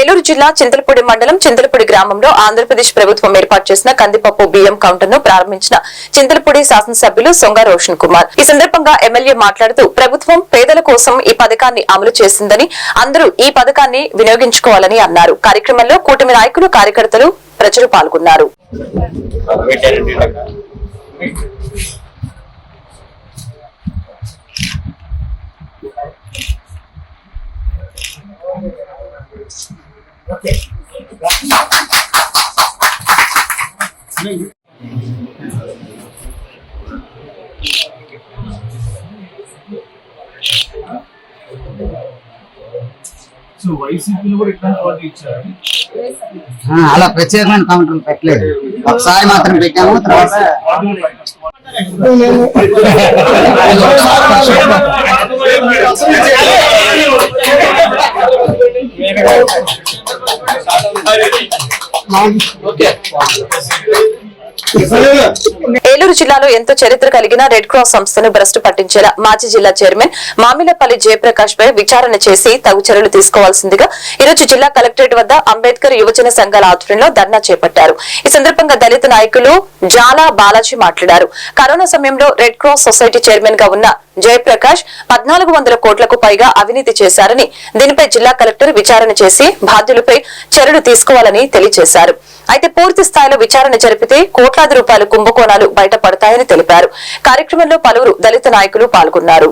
ఏలూరు జిల్లా చింతలపూడి మండలం చింతలపూడి గ్రామంలో ఆంధ్రప్రదేశ్ ప్రభుత్వం ఏర్పాటు చేసిన కందిపప్పు బియ్యం కౌంటర్ను ప్రారంభించిన చింతలపూడి శాసనసభ్యులు సొంగ రోషన్ కుమార్ ఈ సందర్భంగా ఎమ్మెల్యే మాట్లాడుతూ ప్రభుత్వం పేదల కోసం ఈ పథకాన్ని అమలు చేసిందని అందరూ ఈ పథకాన్ని వినియోగించుకోవాలని అన్నారు కార్యక్రమంలో కూటమి నాయకులు కార్యకర్తలు ప్రజలు పాల్గొన్నారు Thank you. ఆ, అలా ప్రత్యేకమైన కౌంటర్ పెట్టలేదు. ఒకసారి మాత్రం పెట్టాము తర్వాత ఏలూరు జిల్లాలో ఎంతో చరిత్ర కలిగిన రెడ్ క్రాస్ సంస్థను భ్రష్టు పట్టించేలా మాజీ జిల్లా చైర్మన్ మామిలపల్లి జయప్రకాష్ పై విచారణ చేసి తగు చర్యలు తీసుకోవాల్సిందిగా ఈరోజు జిల్లా కలెక్టరేట్ వద్ద అంబేద్కర్ యువజన సంఘాల ఆధ్వర్యంలో ధర్నా చేపట్టారు. ఈ సందర్భంగా దళిత నాయకులు జాలా బాలాజీ మాట్లాడారు. కరోనా సమయంలో రెడ్ క్రాస్ సొసైటీ చైర్మన్గా ఉన్న జయప్రకాష్ పద్నాలుగు వందల కోట్లకు పైగా అవినీతి చేశారని దీనిపై జిల్లా కలెక్టర్ విచారణ చేసి బాధ్యులపై చర్యలు తీసుకోవాలని తెలియజేశారు. అయితే పూర్తి స్థాయిలో విచారణ జరిపితే కోట్లాది రూపాయల కుంభకోణాలు బయటపడతాయని తెలిపారు. కార్యక్రమంలో పలువురు దళిత నాయకులు పాల్గొన్నారు.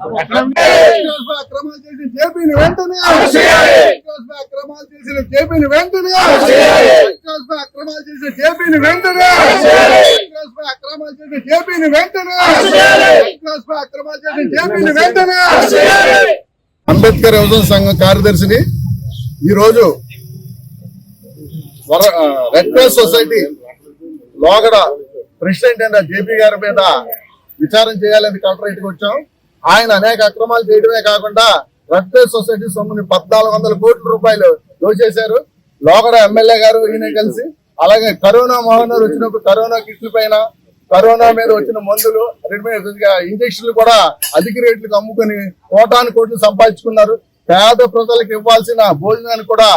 అక్రమాలు చేసిన జేపీని వెంటనే అక్రమాలు చేసిన జేపీని వెంటనే అక్రమాలు చేసిన జేపీని వెంటనే అక్రమాలు చేసిన జేపీని వెంటనే అక్రమాలు చేసిన జేపీని వెంటనే అంబేద్కర్ యువజన సంఘం కార్యదర్శిని ఈ రోజు వర- ఆ, రెడ్ క్రాస్ సొసైటీ లోగడ ప్రెసిడెంట్ అయిన జేపీ గారి మీద విచారం చేయాలని కలెక్టరేట్కి వచ్చాం. ఆయన అనేక అక్రమాలు చేయడమే కాకుండా రెడ్ క్రాస్ సొసైటీ సొమ్ముని పద్నాలుగు వందల కోట్ల రూపాయలు దోచేశారు లోగడ ఎమ్మెల్యే గారు ఈయన కలిసి అలాగే కరోనా మహమ్మారి వచ్చినప్పుడు కరోనా కిట్ల పైన కరోనా మీద వచ్చిన మందులు ఇంజక్షన్లు కూడా అధిక రేట్లకు అమ్ముకుని కోటాను కోట్లు సంపాదించుకున్నారు. పేద ప్రజలకు ఇవ్వాల్సిన భోజనాన్ని కూడా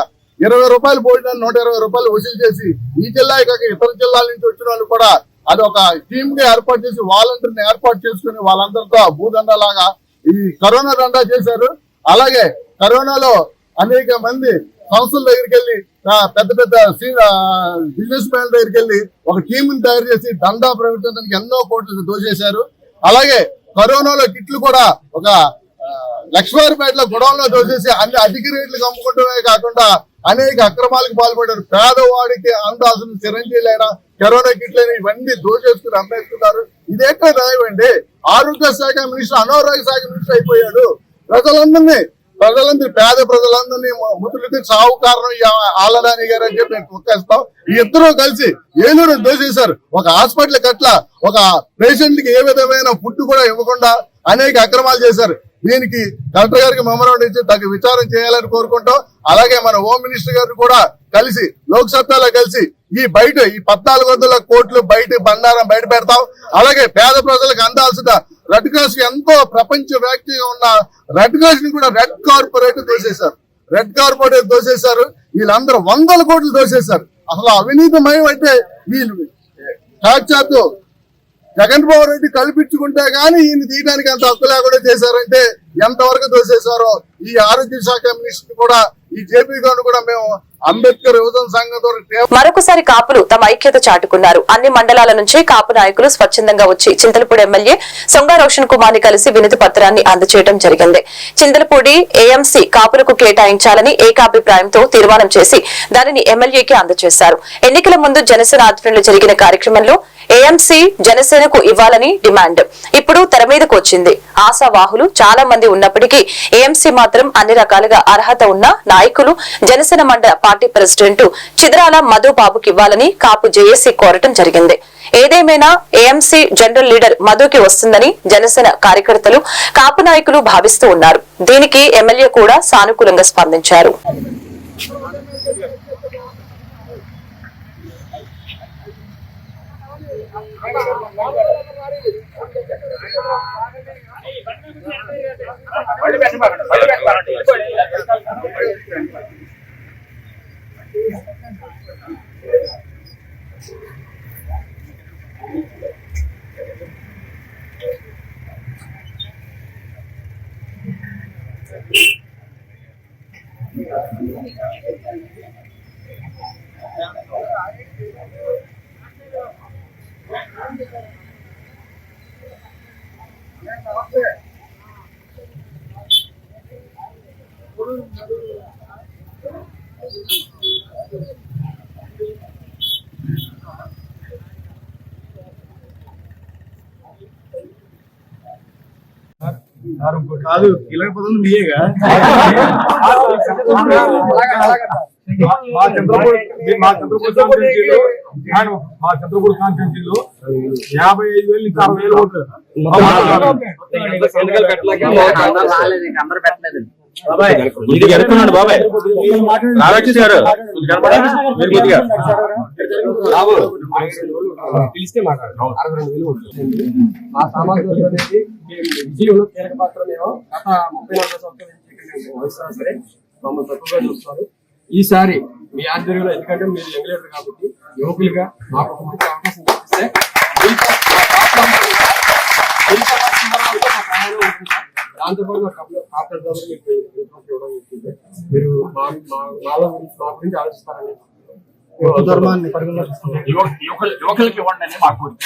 ఇరవై రూపాయలు భోజనాలు నూట ఇరవై రూపాయలు వసూలు చేసి ఈ జిల్లా కాక ఇతర జిల్లాల నుంచి వచ్చిన వాళ్ళు కూడా అది ఒక టీమ్ని ఏర్పాటు చేసి వాలంటీర్ని ఏర్పాటు చేసుకుని వాళ్ళందరితో భూదండ లాగా ఈ కరోనా దండా చేశారు. అలాగే కరోనాలో అనేక మంది సంస్థల దగ్గరికి వెళ్ళి పెద్ద పెద్ద బిజినెస్ మ్యాన్ దగ్గరికి వెళ్ళి ఒక టీమ్ని తయారు చేసి దందా ప్రకటించడానికి ఎన్నో కోట్లు దోచేశారు. అలాగే కరోనాలో కిట్లు కూడా ఒక లక్ష్మీపేటలో గొడవలో గొడవల్లో దోచేసి అన్ని అధిక రేట్లు అమ్ముకుంటమే కాకుండా అనేక అక్రమాలకు పాల్పడ్డారు. పేదవాడికి అందాల్సిన చిరంజీవులైన కరోనా కిట్లని ఇవన్నీ దోచేసుకుని అమ్మేస్తున్నారు. ఇదేక్కడ న్యాయమండి ఆరోగ్య శాఖ మినిస్టర్ అనారోగ్య శాఖ మినిస్టర్ అయిపోయాడు. ప్రజలందరినీ ప్రజలందరి పేద ప్రజలందరినీ ముతులకి సావు కారణం ఈ గారు అని చెప్పి మేము తొక్కేస్తాం ఈ ఇద్దరు కలిసి ఏలూరు దోచేశారు. ఒక హాస్పిటల్ కట్ల ఒక పేషెంట్కి ఏ విధమైన ఫుడ్ కూడా ఇవ్వకుండా అనేక అక్రమాలు చేశారు. దీనికి కలెక్టర్ గారికి మెమరాండం ఇచ్చి తగ్గ విచారం చేయాలని కోరుకుంటాం అలాగే మన హోమ్ మినిస్టర్ గారు కూడా కలిసి లోక్సత్తాలో కలిసి ఈ బయట ఈ పద్నాలుగు వందల కోట్లు బయట బండారం బయట పెడతాం. అలాగే పేద ప్రజలకు అందాల్సిన రెడ్ క్రాస్ ఎంతో ప్రపంచ వ్యాప్తిగా ఉన్న రెడ్ క్రాస్ని కూడా రెడ్ కార్పొరేట్ దోసేశారు రెడ్ కార్పొరేట్ దోసేశారు వీళ్ళందరూ వందల కోట్లు దోసేశారు అసలు అవినీతిమయం అంటే వీళ్ళు. సాక్షాత్తు జగన్మోహన్ రెడ్డి కల్పించుకుంటే గానీ ఈయన తీయడానికి అంత హక్కు లేకుండా చేశారంటే ఎంతవరకు దోసేశారో ఈ ఆరోగ్య శాఖ మినిస్టర్ కూడా ఈ జేపీ గారు కూడా మేము అంబేద్కర్ యువజన సంఘం మరొకసారి కాపులు తమ ఐక్యత చాటుకున్నారు. అన్ని మండలాల నుంచి కాపు నాయకులు స్వచ్ఛందంగా వచ్చి చింతలపూడి ఎమ్మెల్యే సొంగ రోషన్ కుమార్ని కలిసి వినతి పత్రాన్ని అందజేయడం జరిగింది. చింతలపూడి ఏఎంసీ కాపులకు కేటాయించాలని ఏకాభిప్రాయంతో తీర్మానం చేసి దానిని ఎమ్మెల్యేకి అందజేశారు ఎన్నికల ముందు జనసేన ఆధ్వర్యంలో జరిగిన కార్యక్రమంలో ఏఎంసీ జనసేనకు ఇవ్వాలని డిమాండ్. ఇప్పుడు తెర మీదకు వచ్చింది. ఆశావాహులు చాలా మంది ఉన్నప్పటికీ ఏఎంసీ మాత్రం అన్ని రకాలుగా అర్హత ఉన్న నాయకులు జనసేన మండల పార్టీ ప్రెసిడెంట్ చిద్రాల మధుబాబుకి ఇవ్వాలని కాపు జేఏసీ కోరటం జరిగింది. ఏదేమైనా ఏఎంసీ జనరల్ లీడర్ మధుకి వస్తుందని జనసేన కార్యకర్తలు కాపు నాయకులు భావిస్తూ ఉన్నారు. దీనికి ఎమ్మెల్యే కూడా సానుకూలంగా స్పందించారు. పెట్టండి కాదు కీలక పదం మీయేగా మా చంద్రపూర్ మా చంద్రపూర్ కాన్స్టిట్యూన్సీలో ఆయన మా చంద్రపూర్ కాన్స్టిట్యూన్సీలో యాభై ఐదు వేలు నుంచి అరవై వేలు ఓట్లు జరుగుతున్నాడు బాబాయ్ నారాయణ గారు పిలిస్తే మాట్లాడతాం అరవై రెండు వేలు ఓట్లు మా సామాజిక వర్గం అనేది విజయంలో కీలక పాత్ర మేము గత ముప్పై నాలుగు సంవత్సరాల నుంచి ఇక్కడ మేము వహిస్తున్నా సరే. మమ్మల్ని తక్కువగా ఈసారి మీ ఆధ్వర్యంలో ఎందుకంటే మీరు యంగ్ లీడర్ కాబట్టి యువకులుగా మాకు ఒక మంచి అవకాశం కల్పిస్తే దాంతోపాటు మీకు రిపోర్ట్ ఇవ్వడం జరుగుతుంది. మీరు మా మా- మాలో గురించి మా గురించి ఆలోచిస్తారని యువకులకి ఇవ్వండి అని మా కోరిక.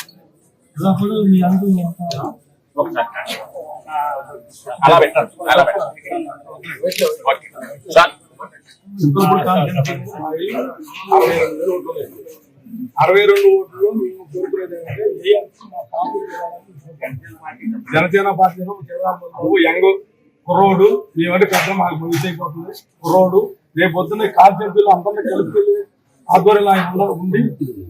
అలా పెట్టండి. అరవై రెండు ఓట్లు మేము కోరుకునేది ఏంటంటే మా జనసేన పార్టీలో యంగ్ కుర్రోడు మేమంటే పెద్ద మాకు భవిష్యత్ అవుతుంది కుర్రోడు. రేపు పొద్దున్న కాన్స్టిట్యూన్సీలో అందరినీ కలుపుకెళ్ళి ఆధ్వర్యంలో ఆయన ఉండి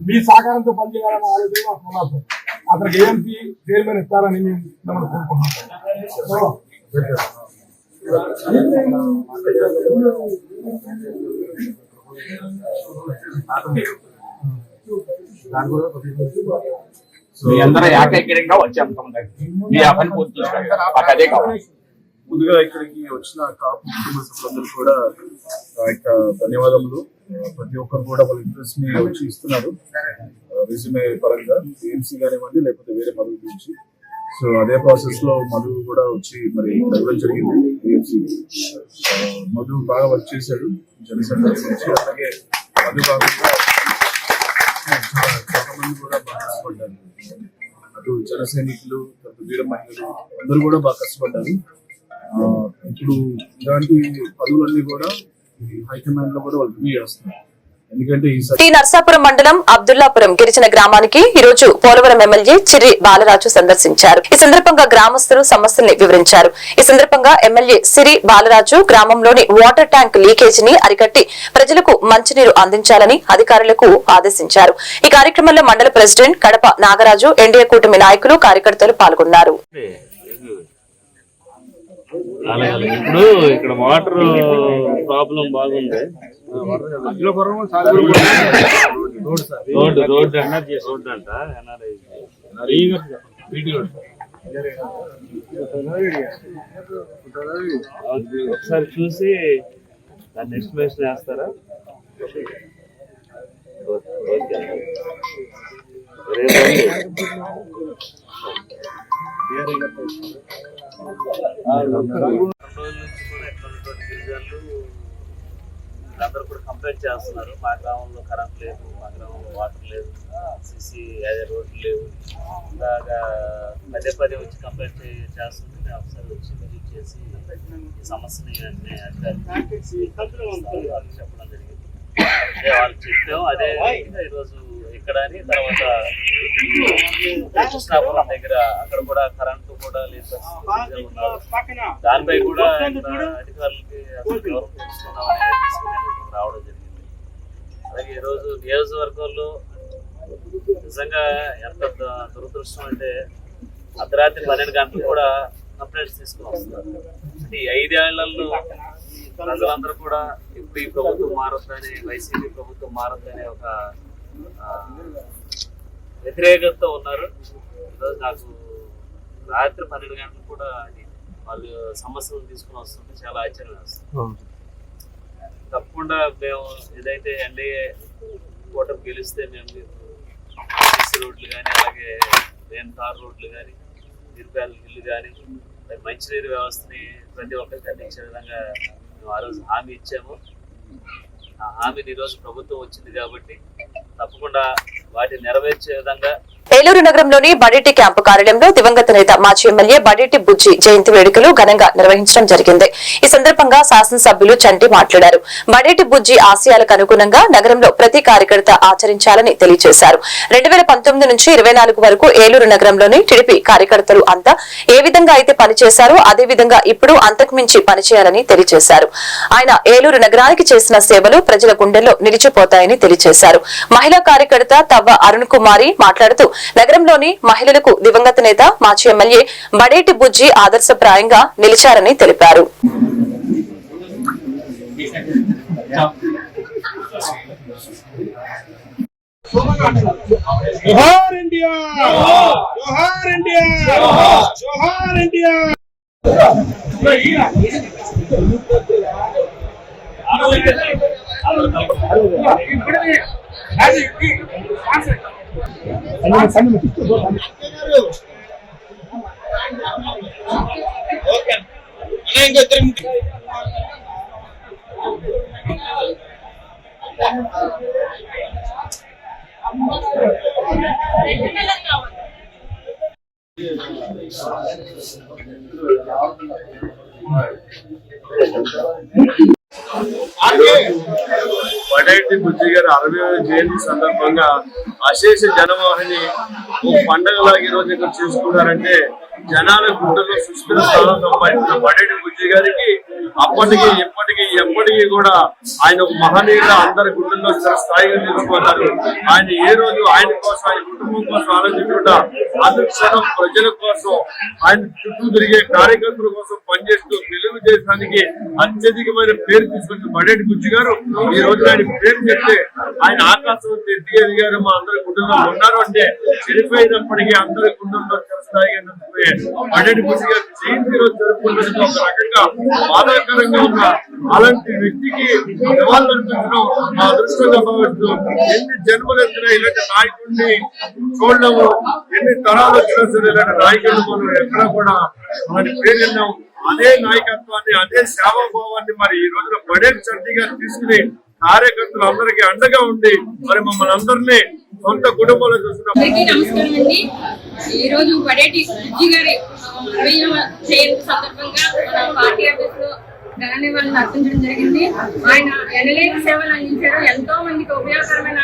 మీ సహకారంతో పనిచేయాలన్న ఆలోచన మాకు ఉన్నారు సార్. అతనికి ఏఎంపీ చైర్మన్ ఇస్తారని మేము మిమ్మల్ని కోరుకుంటున్నాం. మీ అందరూ ఏకైక్యంగా వచ్చాం. మీ ఆ పని పూర్తి. మాకు అదే కావాలి. ముందుగా ఇక్కడికి వచ్చిన కాపు కుటుంబ సభ్యులందరూ కూడా యొక్క ధన్యవాదములు. ప్రతి ఒక్కరు కూడా వాళ్ళ ఇంట్రెస్ట్ని వచ్చి ఇస్తున్నారు. రిజ్యూమే పరంగా ఏఎంసీ కానివ్వండి లేకపోతే వేరే పదవి గురించి. సో అదే ప్రాసెస్లో మధు కూడా వచ్చి మరి ఇవ్వడం జరిగింది ఏఎంసీ మధు బాగా వర్క్ చేశాడు జనసేన నుంచి. అలాగే మధు కాకుండా కూడా బాగా కష్టపడ్డారు అటు జన సైనికులు వీర మహిళలు అందరూ కూడా బాగా కష్టపడ్డారు. ఆ, ఇప్పుడు ఇలాంటి పదవులన్నీ కూడా హైకమాండ్లో కూడా వాళ్ళు రివ్యూ చేస్తున్నారు. టి నర్సాపురం మండలం అబ్దుల్లాపురం గిరిజన గ్రామానికి ఈ రోజు పోలవరం ఎమ్మెల్యే చిర్రి బాలరాజు సందర్శించారు. ఈ సందర్భంగా గ్రామస్తులు సమస్యల్ని వివరించారు. ఈ సందర్భంగా ఎమ్మెల్యే సిరి బాలరాజు గ్రామంలోని వాటర్ ట్యాంక్ లీకేజీని అరికట్టి ప్రజలకు మంచినీరు అందించాలని అధికారులకు ఆదేశించారు. ఈ కార్యక్రమంలో మండల ప్రెసిడెంట్ కడప నాగరాజు ఎన్డీఏ కూటమి నాయకులు కార్యకర్తలు పాల్గొన్నారు. అలాగే ఇప్పుడు ఇక్కడ వాటర్ ప్రాబ్లం బాగుంది. రోడ్డు రోడ్డు ఎన్ఆర్జీ రోడ్డు అంట ఎన్ఆర్ఐ ఒకసారి చూసి దాన్ని ఎస్టిమేషన్ వేస్తారా. రేపు రెండు. రోజుల నుంచి కూడా ఉన్నటువంటి గిరిజనులు అందరూ కూడా కంప్లైంట్ చేస్తున్నారు. మా గ్రామంలో కరెంట్ లేదు మా గ్రామంలో వాటర్ లేదు. సిసి అదే రోడ్లు లేవు. ఇలాగా పదే పదే వచ్చి కంప్లైంట్ చేస్తుంటే ఒకసారి వచ్చి విజిట్ చేసి ఈ సమస్యని అధికారులు వాళ్ళకి చెప్పడం జరిగింది. అదే వాళ్ళకి చెప్పాము అదే విధంగా ఈరోజు ఇక్కడ అని తర్వాత కృష్ణాపురం దగ్గర అక్కడ కూడా కరెంటు కూడా లేదు దానిపై కూడా అధికారులకి అసలు తెలుసుకున్నామని తీసుకుని రావడం జరిగింది. అలాగే ఈరోజు నియోజకవర్గంలో నిజంగా ఎంత దురదృష్టం అంటే అర్ధరాత్రి పన్నెండు గంటలు కూడా కంప్లైంట్స్ తీసుకుని వస్తున్నారు అంటే ఈ ఐదేళ్ళలో ప్రజలందరూ కూడా ఇప్పుడు ఈ ప్రభుత్వం మారొద్దని వైసీపీ ప్రభుత్వం మారుద్దని ఒక వ్యతిరేకతతో ఉన్నారు. ఈరోజు నాకు రాత్రి పన్నెండు గంటలు కూడా వాళ్ళు సమస్యలు తీసుకుని వస్తుంటే చాలా ఆశ్చర్యం వేస్తుంది. తప్పకుండా మేము ఏదైతే ఎన్డీఏ కూటమి గెలిస్తే మేము మీకు రోడ్లు కానీ అలాగే లేని తార్ రోడ్లు కానీ నిరుపేదల ఇల్లు కానీ మంచినీరు వ్యవస్థని ప్రతి ఒక్కరికి అందించే విధంగా మేము ఆ రోజు హామీ ఇచ్చాము. ఆ హామీని ఈరోజు ప్రభుత్వం వచ్చింది కాబట్టి తప్పకుండా వాటిని నెరవేర్చే విధంగా ఏలూరు నగరంలోని బడిటి క్యాంపు కార్యాలయంలో దివంగత నేత మాజీ ఎమ్మెల్యే బడిటి బుజ్జి జయంతి వేడుకలు ఘనంగా నిర్వహించడం జరిగింది. ఈ సందర్భంగా శాసనసభ్యులు చంటి మాట్లాడారు. బడిటి బుజ్జి ఆశయాలకు అనుగుణంగా నగరంలో ప్రతి కార్యకర్త ఆచరించాలని తెలియజేశారు. రెండు వేల పంతొమ్మిది నుంచి ఇరవై నాలుగు వరకు ఏలూరు నగరంలోని టీడీపీ కార్యకర్తలు అంతా ఏ విధంగా అయితే పనిచేశారో అదే విధంగా ఇప్పుడు అంతకుమించి పనిచేయాలని తెలియజేశారు. ఆయన ఏలూరు నగరానికి చేసిన సేవలు ప్రజల గుండెల్లో నిలిచిపోతాయని తెలియజేశారు. మహిళా కార్యకర్త తవ్వ అరుణ్ కుమారి మాట్లాడుతూ నగరంలోని మహిళలకు దివంగత నేత మాజీ ఎమ్మెల్యే బడేటి బుజ్జి ఆదర్శప్రాయంగా నిలిచారని తెలిపారు జోహార్ ఇండియా జోహార్ ఇండియా జోహార్ ఇండియా వడైటి బుజ్జి గారి అరవై జయంతి సందర్భంగా అశేష జనవాహిని పండగలాగా ఈ ఇక్కడ చేసుకున్నారంటే జనాల గుండెల్లో సుస్థిర స్థానం సంపాదించిన వడేటి బుజ్జి గారికి అప్పటికి ఇప్పటికి ఎప్పటికీ కూడా ఆయన ఒక మహనీయుడు అందరి గుండెల్లో స్థాయిగా నిలిచిపోతారు ఆయన ఏ రోజు ఆయన కోసం ఆయన కుటుంబం కోసం ఆలోచించకుండా అనుక్షణం ప్రజల కోసం ఆయన చుట్టూ తిరిగే కార్యకర్తల కోసం పనిచేస్తూ తెలుగుదేశానికి అత్యధికమైన పేరు తీసుకొచ్చిన బడేటి గుజ్జు గారు ఈ రోజు ఆయన పేరు చెప్తే ఆయన ఆకాశం ఎత్తి ఎదిగారు మా అందరి గుండెల్లో ఉన్నారు అంటే చనిపోయినప్పటికీ అందరి గుండెల్లో స్థాయిగా నిలిచిపోయే బడేటి గుజ్జు గారు జయంతి రోజు జరుపుకున్నందుకు ఒక రకంగా ఆహ్లాదకరంగా ఉన్న అలాంటి వ్యక్తికి నివాళులు అర్పించడం మా అదృష్టంగా భావిస్తూ ఎన్ని జన్మలు ఎత్తినా ఇలాంటి నాయకుడిని చూడలేము. ఎన్ని తరాలు వచ్చినా సరే ఇలాంటి నాయకులు మనం ఎక్కడ కూడా మన పేరు అదే నాయకత్వాన్ని అదే సేవాభావాన్ని మరి ఈ రోజున పడేటి చంటి గారు తీసుకుని కార్యకర్తలు అందరికీ అండగా ఉండి మరి మమ్మల్ని అందరినీ సొంత కుటుంబంలో చూసిన నమస్కారం అండి. ఈ రోజు బడేటి గారి అరవైవ జయంతి సందర్భంగా మన పార్టీ ఆఫీస్లో ఘన వాళ్ళని అర్పించడం జరిగింది. ఆయన ఎనలేని సేవలు అందించారు. ఎంతో మందికి ఉపయోగకరమైన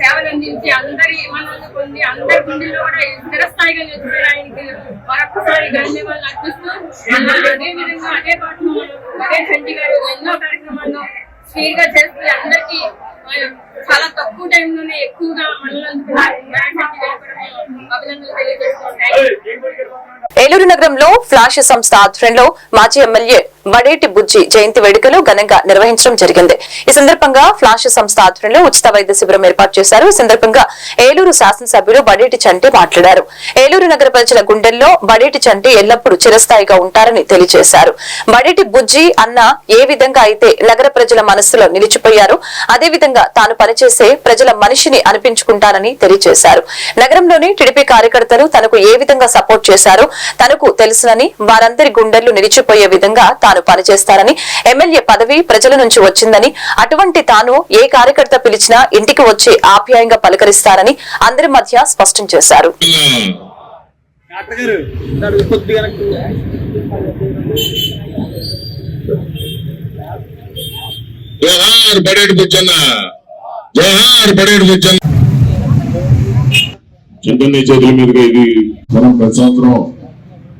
సేవలు అందించి అందరి మనల్ని పొంది అందరి గుండెల్లో కూడా స్థిరస్థాయిగా నిలిచిపోయిన ఆయనకి మరొకసారి ఘన నివాళులు అర్పిస్తూ అదే విధంగా అదే పాటలో అదే చంటి గారు ఎన్నో కార్యక్రమాల్లో స్పీడ్గా చేస్తూ అందరికీ చాలా తక్కువ టైంలోనే ఎక్కువగా మనల్ని అభినందనలు తెలియజేస్తున్నాం. ఏలూరు నగరంలో ఫ్లాష్ సంస్థ ఆధ్వర్యంలో మాజీ ఎమ్మెల్యే బడేటి బుజ్జి జయంతి వేడుకలు ఘనంగా నిర్వహించడం జరిగింది. ఈ సందర్భంగా ఫ్లాష్ సంస్థ ఆధ్వర్యంలో ఉచిత వైద్య శిబిరం ఏర్పాటు చేశారు. ఈ సందర్భంగా ఏలూరు శాసనసభ్యులు బడేటి చంటి మాట్లాడారు. ఏలూరు నగర ప్రజల గుండెల్లో బడేటి చంటి ఎల్లప్పుడూ చిరస్థాయిగా ఉంటారని తెలియజేశారు. బడేటి బుజ్జి అన్న ఏ విధంగా అయితే నగర ప్రజల మనస్సులో నిలిచిపోయారో అదే విధంగా తాను పనిచేసే ప్రజల మనిషిని అనిపించుకుంటానని తెలియజేశారు. నగరంలోని టిడిపి కార్యకర్తలు తనకు ఏ విధంగా సపోర్ట్ చేశారో తనకు తెలుసునని వారందరి గుండెలు నిలిచిపోయే విధంగా తాను పనిచేస్తారని ఎమ్మెల్యే పదవి ప్రజల నుంచి వచ్చిందని అటువంటి తాను ఏ కార్యకర్త పిలిచినా ఇంటికి వచ్చి ఆప్యాయంగా పలకరిస్తారని అందరి మధ్య స్పష్టం చేశారు. జోహార్ బడేడు బడేడు చేతుల మీదుగా ఇది మనం ప్రతి సంవత్సరం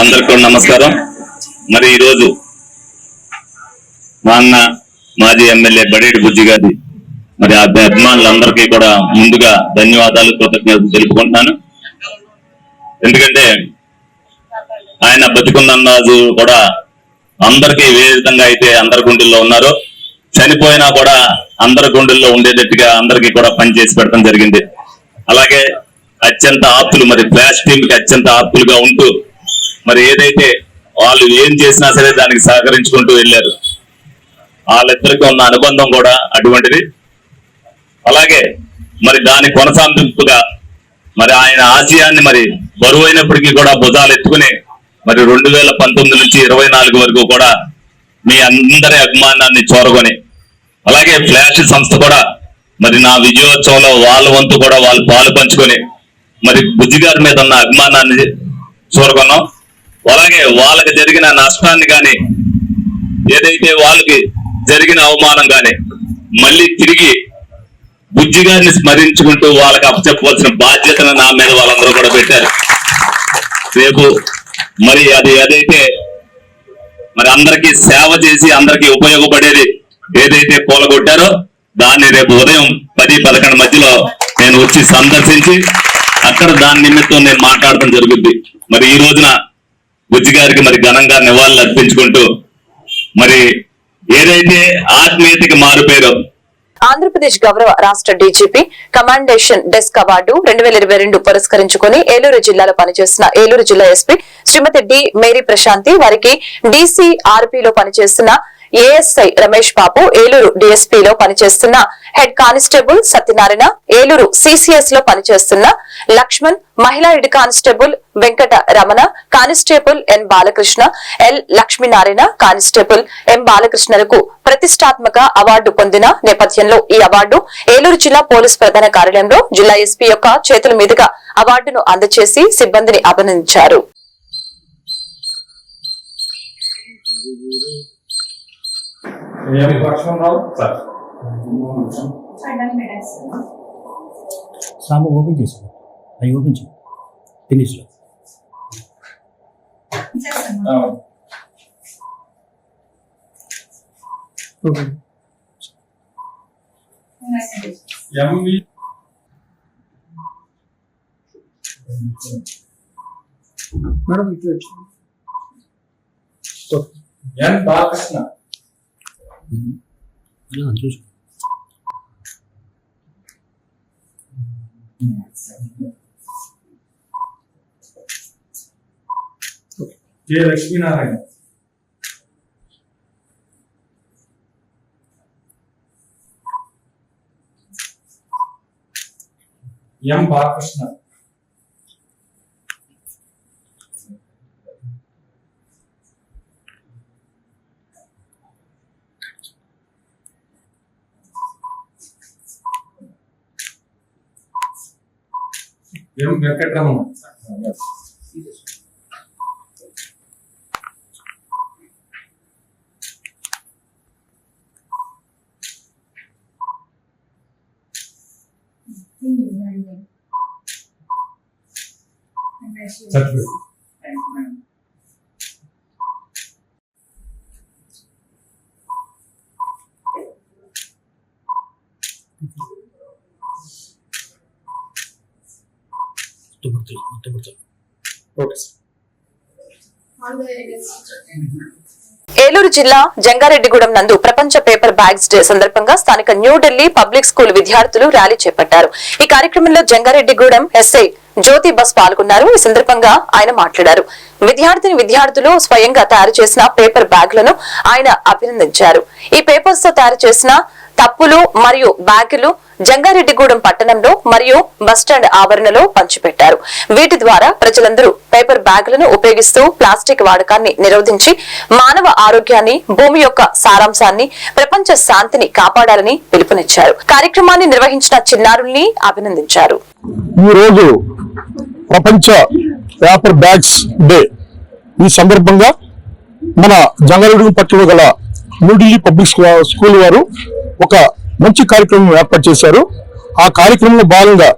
అందరికీ నమస్కారం. మరి ఈరోజు మా అన్న మాజీ ఎమ్మెల్యే బడేటి బుజ్జి గారి మరి అభిమానులందరికీ కూడా ముందుగా ధన్యవాదాలు కృతజ్ఞతలు తెలుపుకుంటున్నాను. ఎందుకంటే ఆయన బతికున్న రోజు కూడా అందరికీ ఏ విధంగా అయితే అందరి గుండెల్లో ఉన్నారో చనిపోయినా కూడా అందరి గుండెల్లో ఉండేటట్టుగా అందరికీ కూడా పనిచేసి పెట్టడం జరిగింది. అలాగే అత్యంత ఆప్తులు. మరి ఫ్లాష్ టీమ్కి అత్యంత ఆప్తులుగా ఉంటూ మరి ఏదైతే వాళ్ళు ఏం చేసినా సరే దానికి సహకరించుకుంటూ వెళ్ళారు. వాళ్ళిద్దరికి ఉన్న అనుబంధం కూడా అటువంటిది. అలాగే మరి దాని కొనసాగింపుగా మరి ఆయన ఆశయాన్ని మరి బరువైనప్పటికీ కూడా భుజాలు ఎత్తుకుని మరి రెండు వేల పంతొమ్మిది నుంచి ఇరవై నాలుగు వరకు కూడా మీ అందరి అభిమానాన్ని చోరగొని అలాగే ఫ్లాష్ సంస్థ కూడా మరి నా విజయోత్సవంలో వాళ్ళ వంతు కూడా వాళ్ళు పాలు పంచుకొని మరి బుజ్జి గారి మీద ఉన్న అభిమానాన్ని చూరగొన్నాం. అలాగే వాళ్ళకి జరిగిన నష్టాన్ని కానీ ఏదైతే వాళ్ళకి జరిగిన అవమానం కానీ మళ్ళీ తిరిగి బుజ్జి గారిని స్మరించుకుంటూ వాళ్ళకి అప్పచెప్పవలసిన బాధ్యతను నా మీద వాళ్ళందరూ కూడా పెట్టారు. రేపు మరి అది ఏదైతే మరి అందరికీ సేవ చేసి అందరికీ ఉపయోగపడేది ఏదైతే కూలగొట్టారో దాన్ని రేపు ఉదయం పది పదకొండు మధ్యలో నేను వచ్చి సందర్శించి అక్కడ దాని నిమిత్తం నేను మాట్లాడటం జరుగుద్ది. మరి ఈ రోజున బుజ్జి గారికి మరి ఘనంగా నివాళులు అర్పించుకుంటూ మరి ఏదైతే ఆత్మీయతకి మారుపేరో ఆంధ్రప్రదేశ్ గౌరవ రాష్ట్ర డీజీపీ కమాండేషన్ డెస్క్ అవార్డు రెండు వేల ఇరవై రెండు పురస్కరించుకుని ఏలూరు జిల్లాలో పనిచేస్తున్న ఏలూరు జిల్లా SP Shrimati D Mary Prashanti వారికి డీసీఆర్పీలో పనిచేస్తున్న ఏఎస్ఐ రమేష్ బాబు ఏలూరు డిఎస్పీలో పనిచేస్తున్న హెడ్ కానిస్టేబుల్ సత్యనారాయణ ఏలూరు సిసిఎస్లో పనిచేస్తున్న లక్ష్మణ్ మహిళా head constable Venkata Ramana constable N Balakrishna L Lakshminarayana constable M బాలకృష్ణలకు ప్రతిష్టాత్మక అవార్డు పొందిన నేపథ్యంలో ఈ అవార్డు ఏలూరు జిల్లా పోలీస్ ప్రధాన కార్యాలయంలో జిల్లా ఎస్పీ యొక్క చేతుల మీదుగా అవార్డును అందజేసి సిబ్బందిని అభినందించారు. సాంబ ఓపెన్ చేసుకో అవి ఓపెన్ చేయి. ఫినిష్లో మేడం ఇట్లా ఎన్ బాలకృష్ణ. చూసుకో K Lakshminarayana M Balakrishna M Venkataramana certificate మొత్తం పడుతుంది మొత్తం పడుతుంది ఓకే సార్ ఏలూరు జిల్లా జంగారెడ్డిగూడెం నందు ప్రపంచ పేపర్ బ్యాగ్స్ డే సందర్భంగా స్థానిక న్యూఢిల్లీ పబ్లిక్ స్కూల్ విద్యార్థులు ర్యాలీ చేపట్టారు. ఈ కార్యక్రమంలో జంగారెడ్డిగూడెం ఎస్ఐ జ్యోతి బస్ పాల్గొన్నారు. ఈ సందర్భంగా ఆయన మాట్లాడారు. విద్యార్థిని విద్యార్థులు స్వయంగా తయారు చేసిన పేపర్ బ్యాగ్లను ఆయన అభినందించారు. ఈ పేపర్స్తో తయారు చేసిన తప్పులు మరియు బ్యాగులు జంగారెడ్డిగూడెం పట్టణంలో మరియు బస్టాండ్ ఆవరణలో పంచిపెట్టారు. వీటి ద్వారా ప్రజలందరూ పేపర్ బ్యాగులను ఉపయోగిస్తూ ప్లాస్టిక్ వాడకాన్ని నిరోధించి మానవ ఆరోగ్యాన్ని భూమి యొక్క సారాంశాన్ని ప్రపంచ శాంతిని కాపాడాలని పిలుపునిచ్చారు. కార్యక్రమాన్ని నిర్వహించిన చిన్నారుల్ని అభినందించారు. ఈ రోజు ప్రపంచ పేపర్ బ్యాగ్స్ డే. ఈ సందర్భంగా మన జంగారెడ్డి పట్టణంలో గల న్యూఢిల్లీ పబ్లిక్ స్కూల్ వారు ఒక మంచి కార్యక్రమం ఏర్పాటు చేశారు. ఆ కార్యక్రమంలో భాగంగా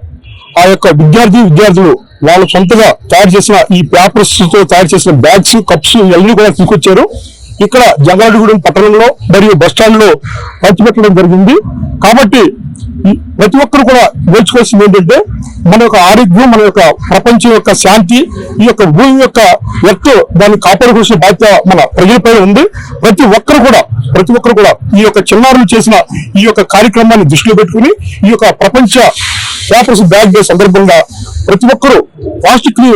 ఆ యొక్క విద్యార్థి విద్యార్థులు వాళ్ళు సొంతగా తయారు చేసిన ఈ పేపర్స్తో తయారు చేసిన బ్యాగ్స్ కప్స్ ఇవన్నీ కూడా తీసుకొచ్చారు. ఇక్కడ జంగారెడ్డిగూడెం పట్టణంలో మరియు బస్లో పంచిపెట్టడం జరిగింది. కాబట్టి ప్రతి ఒక్కరు కూడా నేర్చుకోవాల్సింది ఏంటంటే మన యొక్క ఆరోగ్యం మన యొక్క ప్రపంచం యొక్క శాంతి ఈ యొక్క భూమి యొక్క ఎత్తు దాన్ని కాపాడుకోవాల్సిన బాధ్యత మన ప్రజలపై ఉంది. ప్రతి ఒక్కరు కూడా ప్రతి ఒక్కరు కూడా ఈ యొక్క చిన్నారులు చేసిన ఈ యొక్క కార్యక్రమాన్ని దృష్టిలో పెట్టుకుని ఈ యొక్క ప్రపంచ పేపర్స్ బ్యాగ్ డే సందర్భంగా ప్రతి ఒక్కరూ ప్లాస్టిక్ని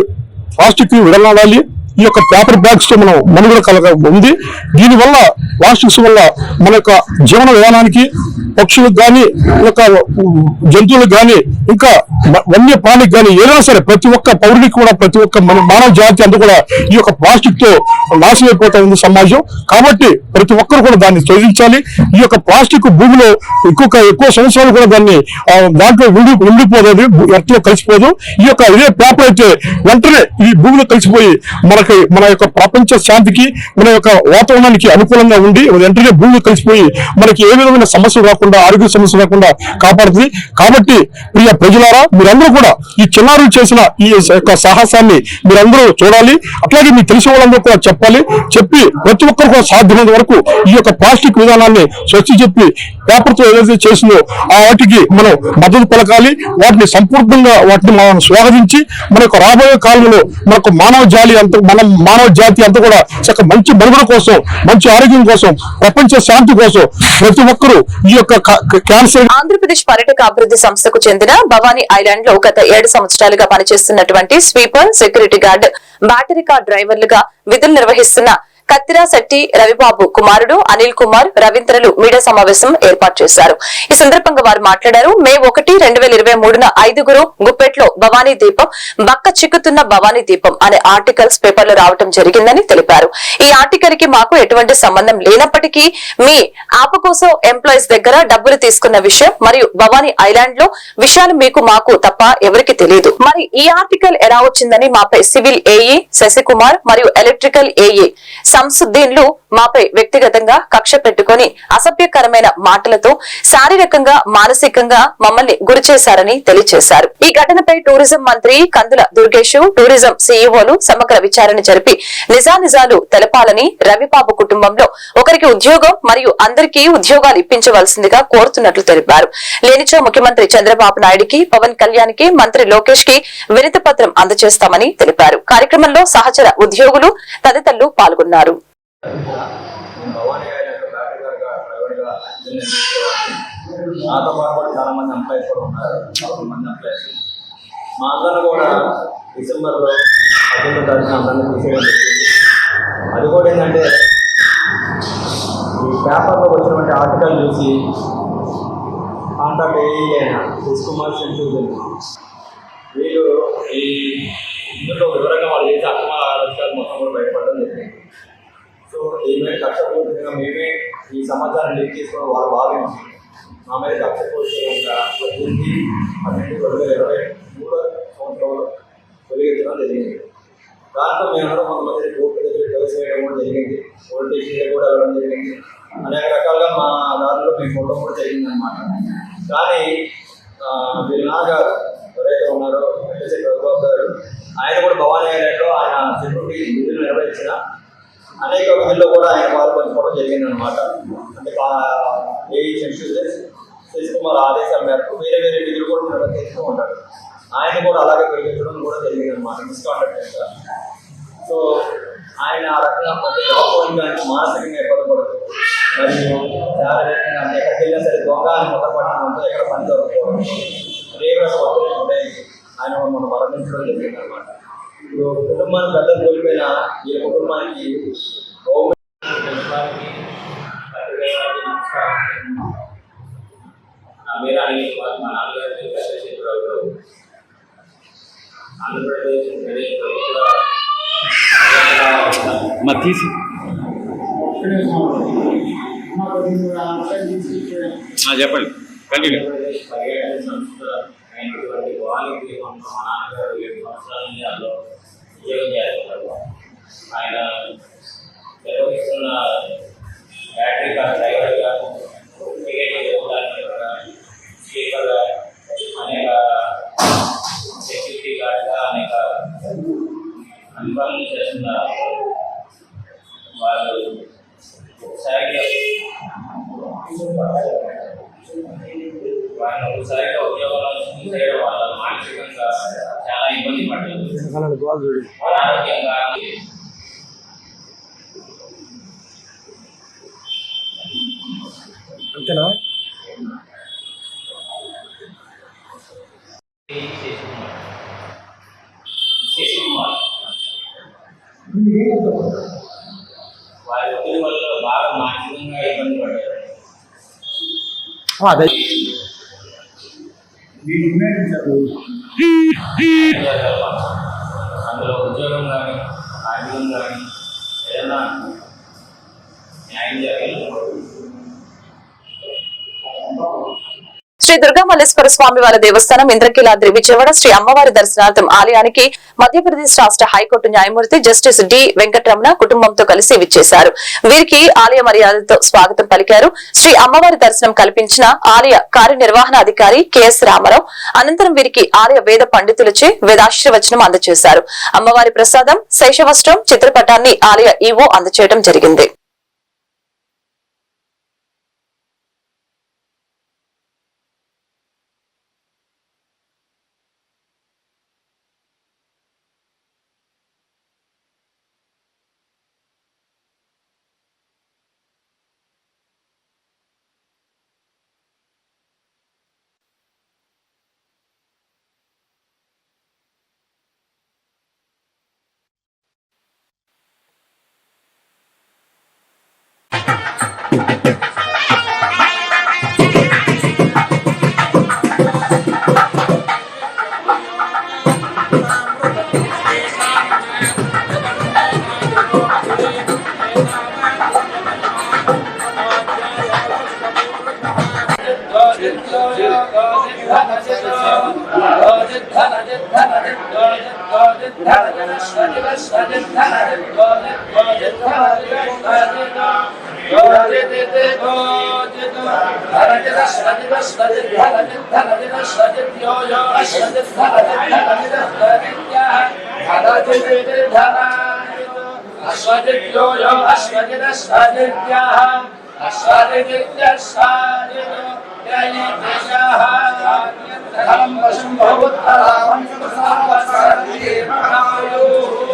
ప్లాస్టిక్ని విడనాడాలి ఈ యొక్క పేపర్ బ్యాగ్స్తో మనం మనుగడ కలగ ఉంది. దీనివల్ల ప్లాస్టిక్స్ వల్ల మన యొక్క జీవన విధానానికి పక్షులకు కానీ యొక్క జంతువులకు కానీ ఇంకా వన్య ప్రాణికి కానీ ఏదైనా సరే ప్రతి ఒక్క పౌరుడికి కూడా ప్రతి ఒక్క మన మానవ జాతి అంతా కూడా ఈ యొక్క ప్లాస్టిక్తో నాశనం అయిపోతా ఉంది సమాజం. కాబట్టి ప్రతి ఒక్కరు కూడా దాన్ని తొలగించాలి. ఈ యొక్క ప్లాస్టిక్ భూమిలో ఎక్కువ ఎక్కువ సంవత్సరాలు కూడా దాన్ని దాంట్లో ఉండి ఉండిపోదు ఎర్త్లో కలిసిపోదు. ఈ యొక్క ఇదే పేపర్ అయితే వెంటనే ఈ భూమిలో కలిసిపోయి మన మనకి మన యొక్క ప్రపంచ శాంతికి మన యొక్క వాతావరణానికి అనుకూలంగా ఉండి వెంటనే భూమి కలిసిపోయి మనకి ఏ విధమైన సమస్యలు రాకుండా ఆరోగ్య సమస్యలు రాకుండా కాపాడుతుంది. కాబట్టి ప్రియ ప్రజలారా మీరందరూ కూడా ఈ చిన్నారులు చేసిన ఈ యొక్క సాహసాన్ని మీరందరూ చూడాలి. అట్లాగే మీకు తెలిసిన వాళ్ళందరూ కూడా చెప్పాలి. చెప్పి ప్రతి ఒక్కరు కూడా సాధ్యమైనంత వరకు ఈ యొక్క ప్లాస్టిక్ విధానాన్ని స్వచ్ఛ చెప్పి పేపర్తో ఏదైతే చేసిందో ఆ వాటికి మనం మద్దతు పలకాలి. వాటిని సంపూర్ణంగా వాటిని మనం స్వాగతించి మన యొక్క రాబోయే కాలంలో మనకు మానవ జాలి అంత మనం మానవ జాతి అంతా కూడా చక్క మంచి మనుగడ కోసం మంచి ఆరోగ్యం కోసం ప్రపంచ శాంతి కోసం ప్రతి ఒక్కరూ ఈ యొక్క క్యాన్సర్ ఆంధ్రప్రదేశ్ పర్యాటక అభివృద్ధి సంస్థకు చెందిన భవానీ ఐలాండ్లో గత ఏడు సంవత్సరాలుగా పనిచేస్తున్నటువంటి sweeper security guard battery car డ్రైవర్లుగా విధులు నిర్వహిస్తున్న కత్తిరా శెట్టి రవిబాబు కుమారుడు అనిల్ కుమార్ రవీంద్రలు మీడియా సమావేశం ఏర్పాటు చేశారు. ఈ సందర్భంగా వారు మాట్లాడారు మే ఒకటి రెండు వేల ఇరవై మూడున ఐదుగురు గుప్పెట్లో భవానీ దీపం బక్క చిక్కుతున్న భవానీ దీపం అనే ఆర్టికల్స్ పేపర్ రావడం జరిగిందని తెలిపారు. ఈ ఆర్టికల్కి మాకు ఎటువంటి సంబంధం లేనప్పటికీ మీ ఆప కోసం ఎంప్లాయీస్ దగ్గర డబ్బులు తీసుకున్న విషయం మరియు భవానీ ఐలాండ్లో విషయాలు మీకు మాకు తప్ప ఎవరికి తెలియదు మరి ఈ ఆర్టికల్ ఎలా వచ్చిందని మాపై సివిల్ ఏఈ శశికుమార్ మరియు ఎలక్ట్రికల్ ఏఈ షంసుద్దీన్లు మాపై వ్యక్తిగతంగా కక్ష పెట్టుకుని అసభ్యకరమైన మాటలతో శారీరకంగా మానసికంగా మమ్మల్ని గురి చేశారని తెలియజేశారు ఈ ఘటనపై టూరిజం మంత్రి కందుల దుర్గేష్ టూరిజం సీఈఓలు సమగ్ర విచారణ జరిపి నిజానిజాలు తెలపాలని రవిబాబు కుటుంబంలో ఒకరికి ఉద్యోగం మరియు అందరికీ ఉద్యోగాలు ఇప్పించవలసిందిగా కోరుతున్నట్లు తెలిపారు. లేనిచో ముఖ్యమంత్రి చంద్రబాబు నాయుడికి పవన్ కళ్యాణ్కి మంత్రి లోకేష్కి వినతి పత్రం అందజేస్తామని తెలిపారు. కార్యక్రమంలో సహచర ఉద్యోగులు తదితరులు పాల్గొన్నారు. భవానీ ఐలాండ్ బ్యాటరీగా డ్రైవర్గా నాతో పాటు కూడా చాలా మంది ఎంప్లాయీస్ కూడా ఉన్నారు పదకొండు మంది ఎంప్లాయీస్ మా అందరిని కూడా డిసెంబర్లో పద్దెనిమిది తారీఖున అందరినీ తీసేయడం అది కూడా ఏంటంటే ఈ పేపర్లో వచ్చినటువంటి ఆర్టికల్ చూసి కాంటాక్ట్ ఏదైనా శశి కుమార్ సెంటూర్ వీళ్ళు ఈ ఇందులో వివరంగా వాళ్ళు చేసే అక్రమ ఆలోచనలు మొత్తం కూడా బయటపడడం జరిగింది. సో ఈమె కక్షపూర్తిగా మేమే ఈ సమాచారం లీక్ చేసుకుని వారు భావించి మా మీద కక్షపూర్తిగా పద్దెనిమిది పన్నెండు రెండు వేల ఇరవై మూడో సంవత్సరంలో తొలగించడం జరిగింది. దాంతో మేమందరం కొంతమంది కోర్టు దగ్గర కలిసి వేయడం కూడా జరిగింది. పోలీస్ స్టేషన్ కూడా వెళ్ళడం జరిగింది. అనేక రకాలుగా మా దారిలో మేము ఉండడం కూడా జరిగింది అనమాట కానీ ఆ, వీళ్ళ నాన్నగారు ఎవరైతే ఉన్నారో వెంకటేశ్వర రఘుబాబు గారు ఆయన కూడా భవానీ ఐలాండ్లో ఆయన సెక్యూరిటీ విధులు నిర్వహించిన అనేక విధుల్లో కూడా ఆయన పాల్పంచుకోవడం జరిగింది అనమాట అంటే ఏ శశి కుమార్ ఆదేశాల మేరకు వేరే వేరే విధులు కూడా నిర్వహిస్తూ ఉంటాడు. ఆయన కూడా అలాగే పెరిగించడం కూడా జరిగింది అనమాట మిస్కాండక్ట్ సో ఆయన ఆ రకంగా ప్రతి మానసికంగా ఇబ్బంది మరియు శారీరకంగా ఎక్కడికి వెళ్ళినా సరే దొంగ అని మొదలుపడడం ఎక్కడ పని దొరకపోవడం తీవ్రంగా ఒత్తిడి ఉంటాయి. ఆయన మనం మరణించడం జరిగింది అనమాట కుటుంబాన్ని పెద్ద కోల్పోయిన ఈ కుటుంబానికి గవర్నమెంట్ మీరానికి మా ఒత్తిడి వల్ల బాగా మానసికంగా ఇబ్బంది పడ్డారు అదే అందులో ఉద్యోగం కానీ ఆర్థికం కానీ శ్రీ దుర్గామల్లేశ్వర స్వామి వారి దేవస్థానం ఇంద్రకీలాద్రి విజయవాడ శ్రీ అమ్మవారి దర్శనార్థం ఆలయానికి మధ్యప్రదేశ్ రాష్ట్ర హైకోర్టు న్యాయమూర్తి జస్టిస్ డి వెంకటరమణ కుటుంబంతో కలిసి విచ్చేశారు. వీరికి ఆలయ మర్యాదతో స్వాగతం పలికారు. శ్రీ అమ్మవారి దర్శనం కల్పించిన ఆలయ కార్యనిర్వహణాధికారి కెఎస్ రామారావు అనంతరం వీరికి ఆలయ వేద పండితులచే వేదాశీర్వచనం అందజేశారు అమ్మవారి ప్రసాదం శేషవస్త్రం చిత్రపటాన్ని ఆలయ ఈవో అందజేయడం జరిగింది. أشهد أشهد الهبد الهبد أشهد يو يو أشهد الهبد الهبد الهبد يا هبد الهبد الهبد أشهد يو يو أشهد أشهد يا أشهد أشهد يعني تجاهد هم شمه الترى من صاحب سرقي معايوه